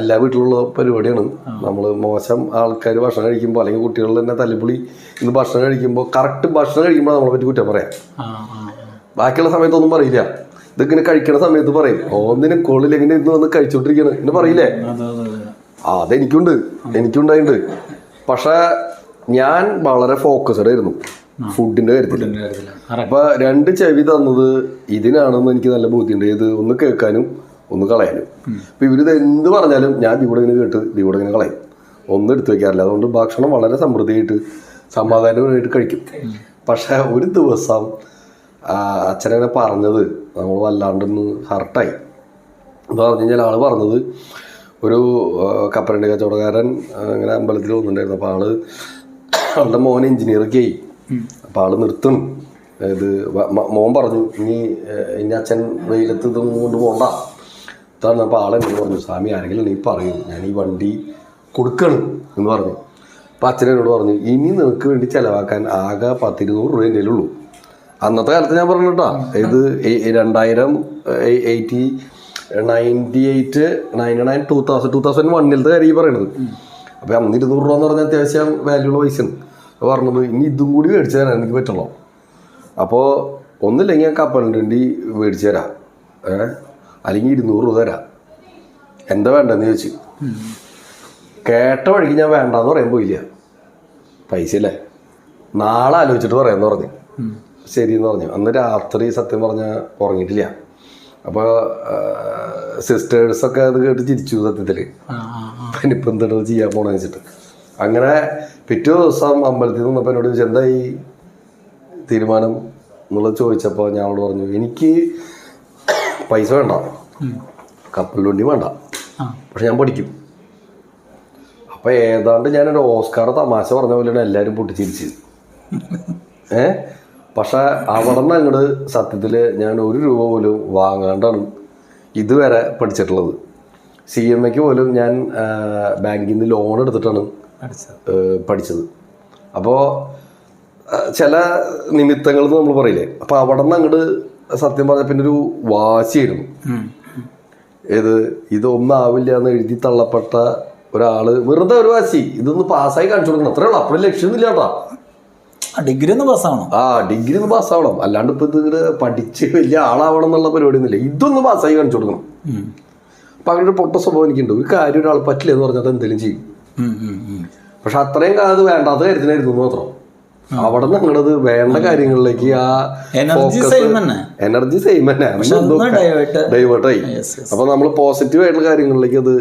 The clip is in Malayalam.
എല്ലാ വീട്ടിലുള്ള പരിപാടിയാണ്. നമ്മൾ മോശം ആൾക്കാർ ഭക്ഷണം കഴിക്കുമ്പോൾ അല്ലെങ്കിൽ കുട്ടികൾ തന്നെ തല്ലിപ്പൊളി ഇന്ന് ഭക്ഷണം കഴിക്കുമ്പോൾ കറക്റ്റ് ഭക്ഷണം കഴിക്കുമ്പോൾ നമ്മളെ പറ്റി കുറ്റം പറയാം. ബാക്കിയുള്ള സമയത്തൊന്നും പറയില്ല. ഇതിങ്ങനെ കഴിക്കണ സമയത്ത് പറയും. ഒന്നിനും കൊള്ളിൽ എങ്ങനെ ഇന്ന് വന്ന് കഴിച്ചോണ്ടിരിക്കണം എന്ന് പറയില്ലേ? ആ അതെനിക്കുണ്ട്. എനിക്കുണ്ടായിട്ടുണ്ട് പക്ഷെ ഞാൻ വളരെ ഫോക്കസ്ഡ് ആയിരുന്നു. ഫുഡിന്റെ കാര്യത്തിൽ അപ്പൊ രണ്ട് ചെവി തന്നത് ഇതിനാണെന്ന് എനിക്ക് നല്ല ബുദ്ധിയുണ്ട് ഇത് ഒന്ന് കേൾക്കാനും ഒന്ന് കളയാനും. അപ്പോൾ ഇവരിത് എന്ത് പറഞ്ഞാലും ഞാൻ ഇവിടെ കേട്ട് ഇവിടെ ഇങ്ങനെ കളയും. ഒന്നും എടുത്തു വെക്കാറില്ല. അതുകൊണ്ട് ഭക്ഷണം വളരെ സമൃദ്ധിയായിട്ട് സമാധാനമായിട്ട് കഴിക്കും. പക്ഷേ ഒരു ദിവസം അച്ഛനങ്ങനെ പറഞ്ഞത് നമ്മൾ വല്ലാണ്ടൊന്ന് ഹർട്ടായി. എന്ന് പറഞ്ഞു കഴിഞ്ഞാൽ ആൾ പറഞ്ഞത് ഒരു കപ്പലണ്ടി കച്ചവടക്കാരൻ അങ്ങനെ അമ്പലത്തിൽ വന്നിട്ടുണ്ടായിരുന്നു. അപ്പോൾ ആൾ ആളുടെ മോൻ എഞ്ചിനീയറൊക്കെ ആയി. അപ്പോൾ ആൾ നിർത്തും ഇത് മോൻ പറഞ്ഞു ഇനി ഇനി അച്ഛൻ വെയിലത്ത് ഇതൊന്നും കൊണ്ട് പോണ്ട. ഇതാണ് അപ്പോൾ ആളെ എന്നോട് പറഞ്ഞു സ്വാമി ആരെങ്കിലും നീ പറയൂ. ഞാൻ ഈ വണ്ടി കൊടുക്കണം എന്ന് പറഞ്ഞു. അപ്പോൾ അച്ഛനോട് പറഞ്ഞു ഇനി നിനക്ക് വേണ്ടി ചിലവാക്കാൻ ആകെ പത്തിരുന്നൂറ് രൂപ എന്റെ ഉള്ളൂ അന്നത്തെ കാലത്ത് ഞാൻ പറഞ്ഞു കേട്ടോ ഇത് രണ്ടായിരം eighty ninety eight ninety nine two thousand two thousand വണ്ണിലത്തെ കാര്യം ഈ പറയണത്. അപ്പോൾ അന്ന് ഇരുന്നൂറ് രൂപ എന്ന് പറഞ്ഞാൽ അത്യാവശ്യം വാല്യുള്ള പൈസയാണ് അപ്പോൾ പറഞ്ഞത് ഇനി ഇതും കൂടി മേടിച്ചു തരാൻ എനിക്ക് പറ്റുള്ളൂ. അപ്പോൾ ഒന്നില്ലെങ്കിൽ ഞാൻ കപ്പലിന്റെ വേണ്ടി മേടിച്ചു തരാം. ഏ? അല്ലെങ്കിൽ ഇരുന്നൂറ് രൂപ തരാം. എന്താ വേണ്ടെന്ന് ചോദിച്ചു. കേട്ട വഴിക്ക് ഞാൻ വേണ്ടെന്ന് പറയാൻ പോയില്ല. പൈസ അല്ലേ നാളെ ആലോചിച്ചിട്ട് പറയാമെന്ന് പറഞ്ഞു. ശരി എന്ന് പറഞ്ഞു. അന്ന് രാത്രി സത്യം പറഞ്ഞാൽ ഉറങ്ങിയിട്ടില്ല. അപ്പോൾ സിസ്റ്റേഴ്സൊക്കെ അത് കേട്ട് ചിരിച്ചു സത്യത്തിൽ ഇനിയിപ്പോൾ എന്താണ് ചെയ്യാൻ പോണെന്ന് വെച്ചിട്ട്. അങ്ങനെ പിറ്റേ ദിവസം അമ്പലത്തിൽ നിന്നപ്പോൾ എന്നോട് ചോദിച്ചു എന്തായി തീരുമാനം? എന്നുള്ളത് ചോദിച്ചപ്പോൾ ഞാൻ അവളോട് പറഞ്ഞു എനിക്ക് പൈസ വേണ്ട. കപ്പൽ വണ്ടി. പക്ഷെ ഞാൻ പഠിക്കും. അപ്പൊ ഏതാണ്ട് ഞാനൊരു ഓസ്കാർ തമാശ പറഞ്ഞ പോലെയാണ് എല്ലാവരും പൊട്ടിച്ചിരിച്ച്. ഏ? പക്ഷെ അവിടെ നിന്ന് അങ്ങോട്ട് സത്യത്തിൽ ഞാൻ ഒരു രൂപ പോലും വാങ്ങാണ്ടാണ് ഇതുവരെ പഠിച്ചിട്ടുള്ളത്. സി എം എക്ക് പോലും ഞാൻ ബാങ്കിൽ നിന്ന് ലോൺ എടുത്തിട്ടാണ് പഠിച്ചത്. അപ്പോൾ ചില നിമിത്തങ്ങൾ നമ്മൾ പറയില്ലേ? അപ്പോൾ അവിടെ നിന്ന് അങ്ങോട്ട് സത്യം പറഞ്ഞ പിന്നെ ഒരു വാശിയായിരുന്നു. ഏത് ഇതൊന്നും ആവില്ല എന്ന് എഴുതി തള്ളപ്പെട്ട ഒരാൾ വെറുതെ ഒരു വാശി. ഇതൊന്ന് പാസ്സായി കാണിച്ചു കൊടുക്കണം. അത്രേ ഉള്ളൂ. അപ്പോഴും ലക്ഷ്യമൊന്നുമില്ല കേട്ടോ. ഡിഗ്രി ഒന്ന് പാസ്സാവണം. ആ ഡിഗ്രി ഒന്ന് പാസ്സാവണം. അല്ലാണ്ട് ഇപ്പൊ ഇത് പഠിച്ച് വലിയ ആളാവണം എന്നുള്ള പരിപാടി ഒന്നുമില്ല ഇതൊന്ന് പാസ്സായി കാണിച്ചു കൊടുക്കണം. അപ്പൊ അങ്ങനെ ഒരു പൊട്ട സ്വഭാവം എനിക്കുണ്ട്. ഒരു കാര്യം ഒരാൾ പറ്റില്ല എന്ന് പറഞ്ഞാൽ അത് എന്തെങ്കിലും ചെയ്യും. പക്ഷെ അത്രയും കാലത്ത് വേണ്ടാത്ത കാര്യത്തിനായിരുന്നു മാത്രം. അവിടെ നിന്ന് അങ്ങോട്ടത് വേണ്ട കാര്യങ്ങളിലേക്ക് ആ എനർജി സെയിം തന്നെ. ഡൈവേർട്ടായി അപ്പൊ നമ്മൾ പോസിറ്റീവ് ആയിട്ടുള്ള കാര്യങ്ങളിലേക്ക് അത്